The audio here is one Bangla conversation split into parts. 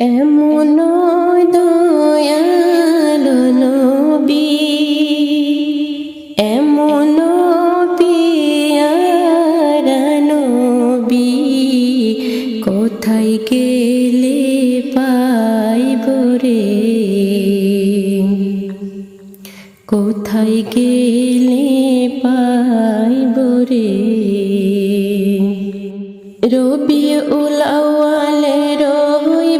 এমন দয়ালো নবী এমন পিয়ারা নবী কোথায় গেলে পাইব রে? কোথায় গেলে পাইব রে? রবি উল আওয়ালে রই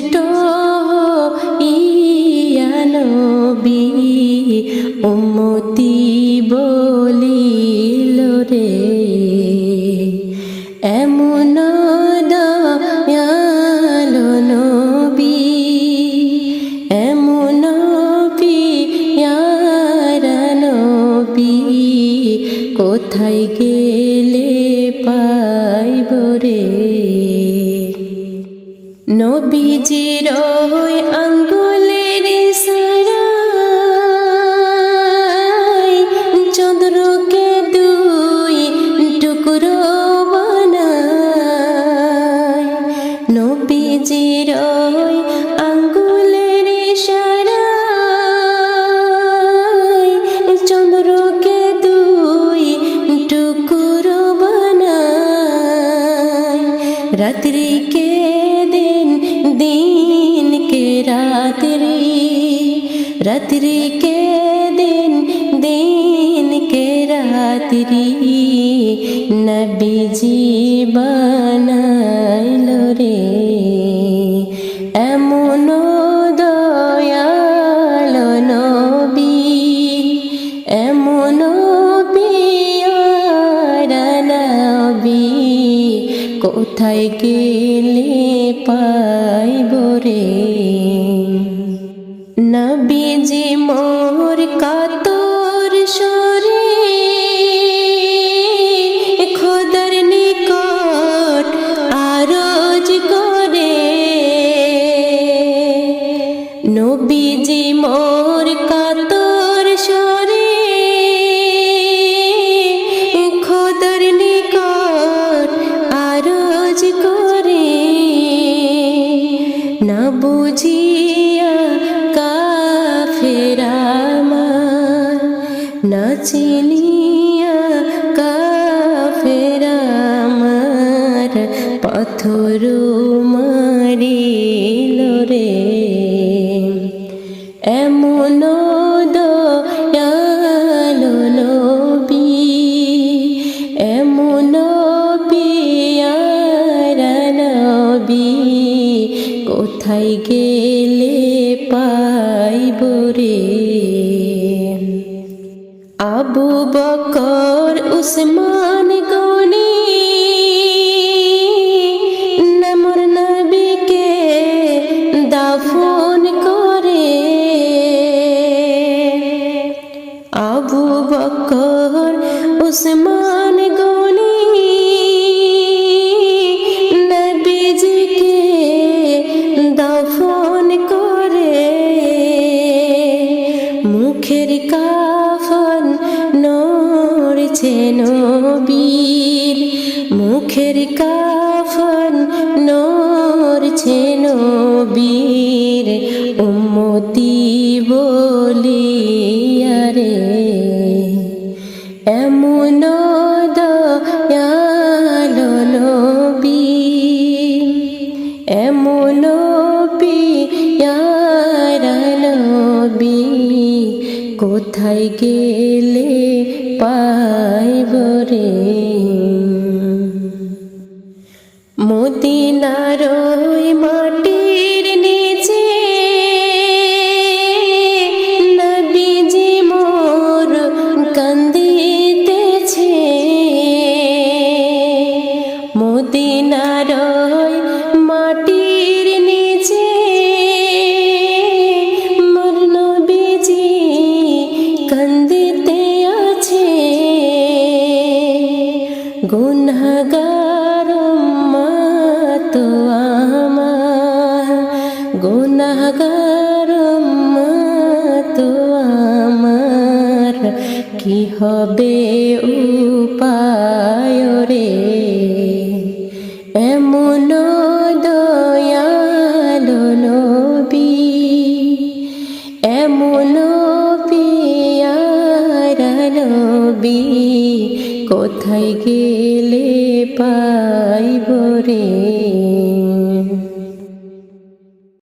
ভূমিষ্ঠ ইয়া নবী উম্মতি বলিল রে, এমন দয়ালো নবী, এমন পিয়ারা নবী, কোথায় গেলে পাইব রে? নবীজির ওই আঙ্গুলের সারাই চন্দ্রকে দুই টুকরো বানায়। নবীজির ওই আঙ্গুলের সারাই চন্দ্রকে দুই টুকরো বানায়। রাত্রিকে দিনকে রাত্রি রাত্রিকে দিন দিনকে রাত্রি নবীজি বানাইল রে এমন দয়াল নবী এমন পিয়ারা নবী কোথায় গেলে পাইব রে। নবীজি মোর চিনিয়া কাফেরামার পাথর মারিল রে। এমন দয়ালো নবী, এমন পিয়ারা নবী, কোথায় গেলে পাইব রে? আবু বকর উসমান গনি নমর নবীকে দাফন করে। আবু বকর উসমান নড়ছে নবীর মুখের কাফন নড়ছে নবীর। উম্মতি বলিয়া আরে এমন দয়ালো নবী এমন পিয়ারা নবী কোথায় গেলে পাইব রে। মদিনার ওই গুনাহগার তো আমার। কি হবে উপায় রে? এমন দয়াল নবী, এমন পিয়ারা নবী, কোথায় গেলে পাইব রে?